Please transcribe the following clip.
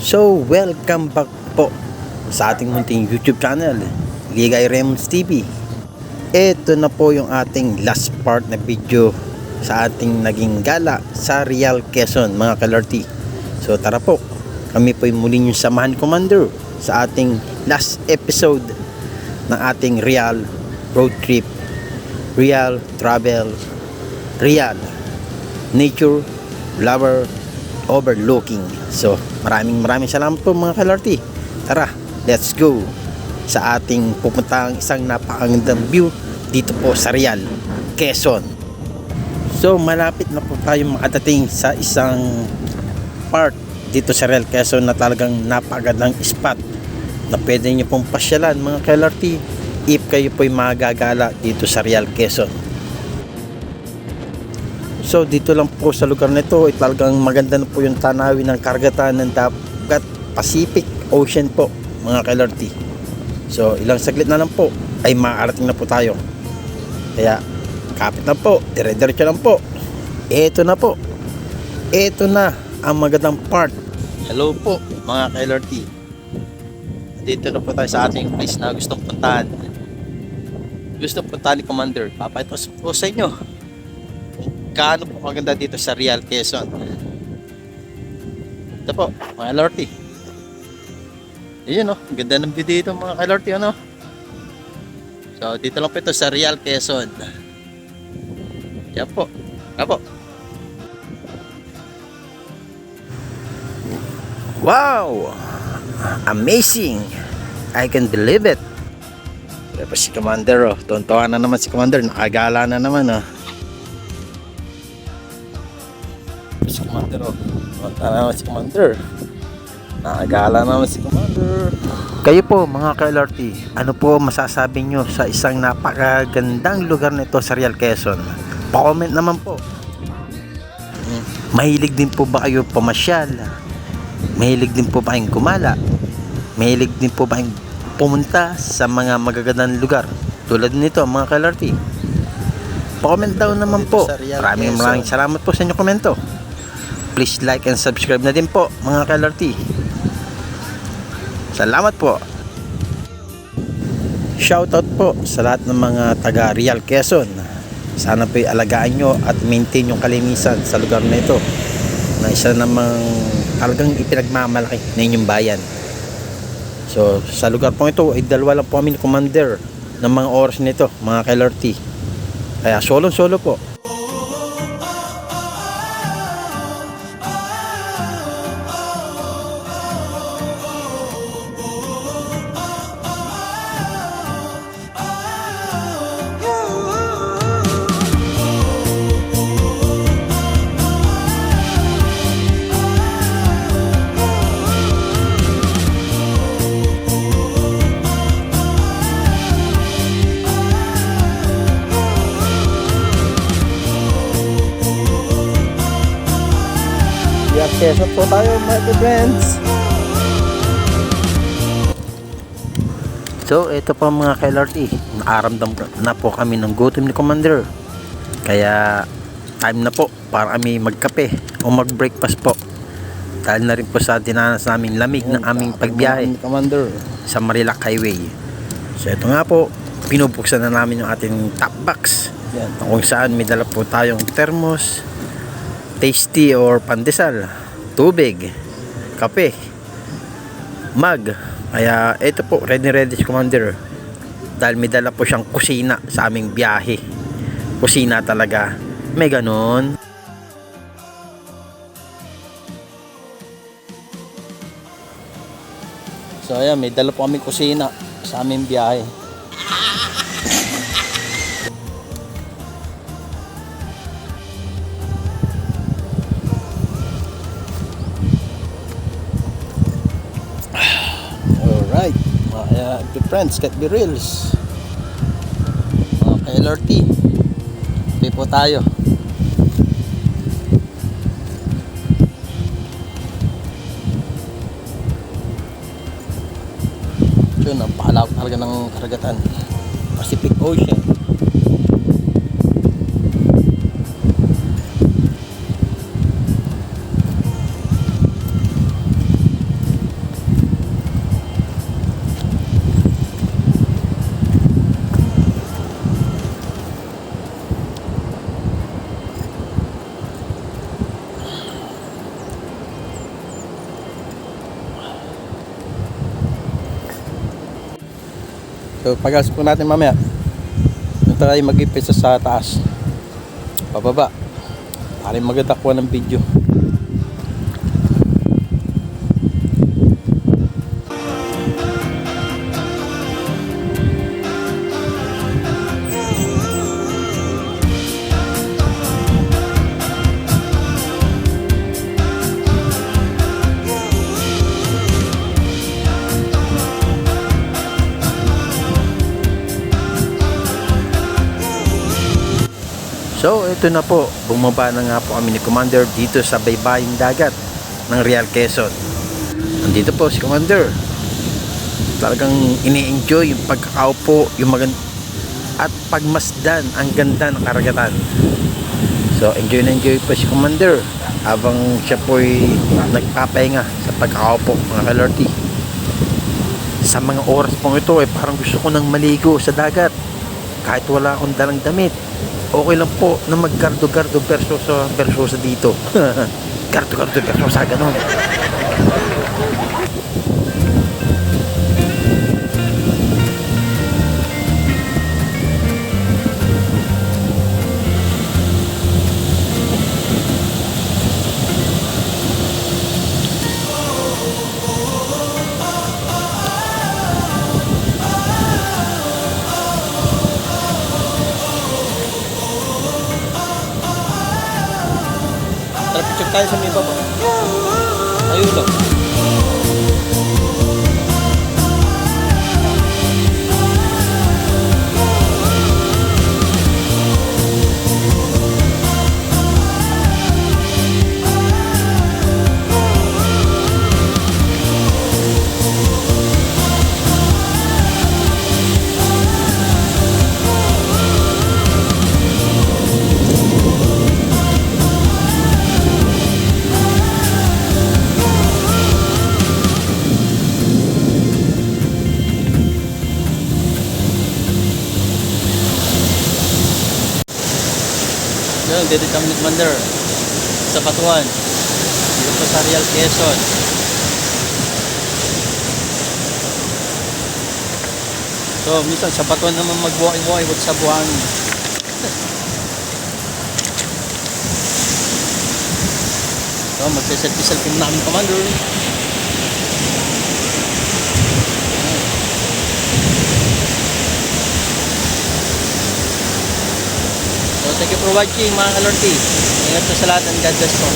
So, welcome back po sa ating munting YouTube channel, Ligay Rems TV. Ito na po yung ating last part na video sa ating naging gala sa Real Quezon, mga kalorti. So, tara po. Kami po yung muli yung samahan commander sa ating last episode ng ating Real Road Trip, Real Travel, Real Nature Lover Overlooking. So, maraming maraming salamat po mga kalorti. Tara, let's go sa ating pupuntang isang napakagandang view dito po sa Real, Quezon. So, malapit na po tayo makadating sa isang part dito sa Real Quezon na talagang napakagandang spot na pwede nyo pong pasyalan mga kalorti if kayo po'y magagala dito sa Real Quezon. So dito lang po sa lugar nito talagang maganda na po yung tanawin ng karagatan ng dagat Pacific Ocean po mga kalorti. So ilang saglit na lang po ay maarating na po tayo. Kaya kapit na po, dire-diretso lang po. Ito na po. Ito na ang magandang part. Hello po mga kalorti. Dito na po tayo sa ating place na gustong puntahan. Gusto puntahan ni Commander. Papayto po sa inyo gaano po maganda dito sa Real Quezon. Ito po, mga lorty. Ayun oh, ganda ng view dito mga kalorty ano. So dito lang po ito sa Real Quezon. Yan po. Yan po. Wow! Amazing! I can believe it. Pero si Commander oh, tontuan na naman si Commander, nakagala na naman oh. Commander oh. Punta na naman si Commander. Nakagala naman si Commander. Kayo po mga ka-LRT, ano po masasabi nyo sa isang napakagandang lugar nito sa Real Quezon? Pa-comment naman po. Mahilig din po ba kayo pamasyal? Mahilig din po ba kayong gumala? Mahilig din po ba kayong pumunta sa mga magagandang lugar? Tulad nito mga ka-LRT. Pa-comment down naman po. Maraming maraming salamat po sa inyong komento. Please like and subscribe na din po mga ka-LRT. Salamat po. Shoutout po sa lahat ng mga taga Real Quezon. Sana po alagaan nyo at maintain yung kalinisan sa lugar na ito na isa namang talagang ipinagmamalaki na inyong bayan. So, sa lugar po ito ay dalawa lang po kami Commander ng mga oras nito, mga KLRT. Kaya solo-solo po. Quezon po tayo mga friends. So, ito po mga KLRT. Nakaramdam na po kami ng gutom ni Commander. Kaya, time na po para kami magkape o mag-breakfast po. Dahil na rin po sa dinanas namin lamig ng aming pagbiyahe Commander. sa Marilac Highway. So, ito nga po, pinubuksan na namin yung ating top box. Yan. Kung saan may dala po tayong thermos, tasty or pandesal, tubig, kape, mug. Kaya ito po, ready ready si Commander. Dahil may dala po siyang kusina sa aming biyahe. Kusina talaga. May ganun. So ayan, may dala po kami kusina sa aming biyahe. Uh, friends, cat be reals. Mga ka-LRT. Pay po tayo. Yun, ang pakalawak talaga ng karagatan. Pacific Ocean. So, pagkasok po natin mamaya. Doon tayo mag-ipisa sa taas. Pababa. Para maganda kuha ng video. So, ito na po. Bumaba na nga po kami ni Commander dito sa baybaying dagat ng Real Quezon. Nandito po si Commander. Talagang ini-enjoy yung pagkakaupo, yung magand at pagmasdan ang ganda ng karagatan. So, enjoy na enjoy po si Commander habang siya po'y nagpapahinga sa pagkakaupo mga kalorty. Sa mga oras pong ito, eh, parang gusto ko nang maligo sa dagat kahit wala akong dalang damit okay lang po na maggardo-gardo verso sa verso sa dito. Gardo-gardo verso sa ganun. Tara, picture tayo sa may baba. Ayun lang. Yun, dito kami ni Commander. Sa Batuan. Dito sa Real Quezon. So, minsan sa Batuan naman magbuhay-buhay huwag sa buhangin. So, magsiselfie-selfie kami Commander. Thank you for watching mga kalorti. Ingat sa lahat and God bless po.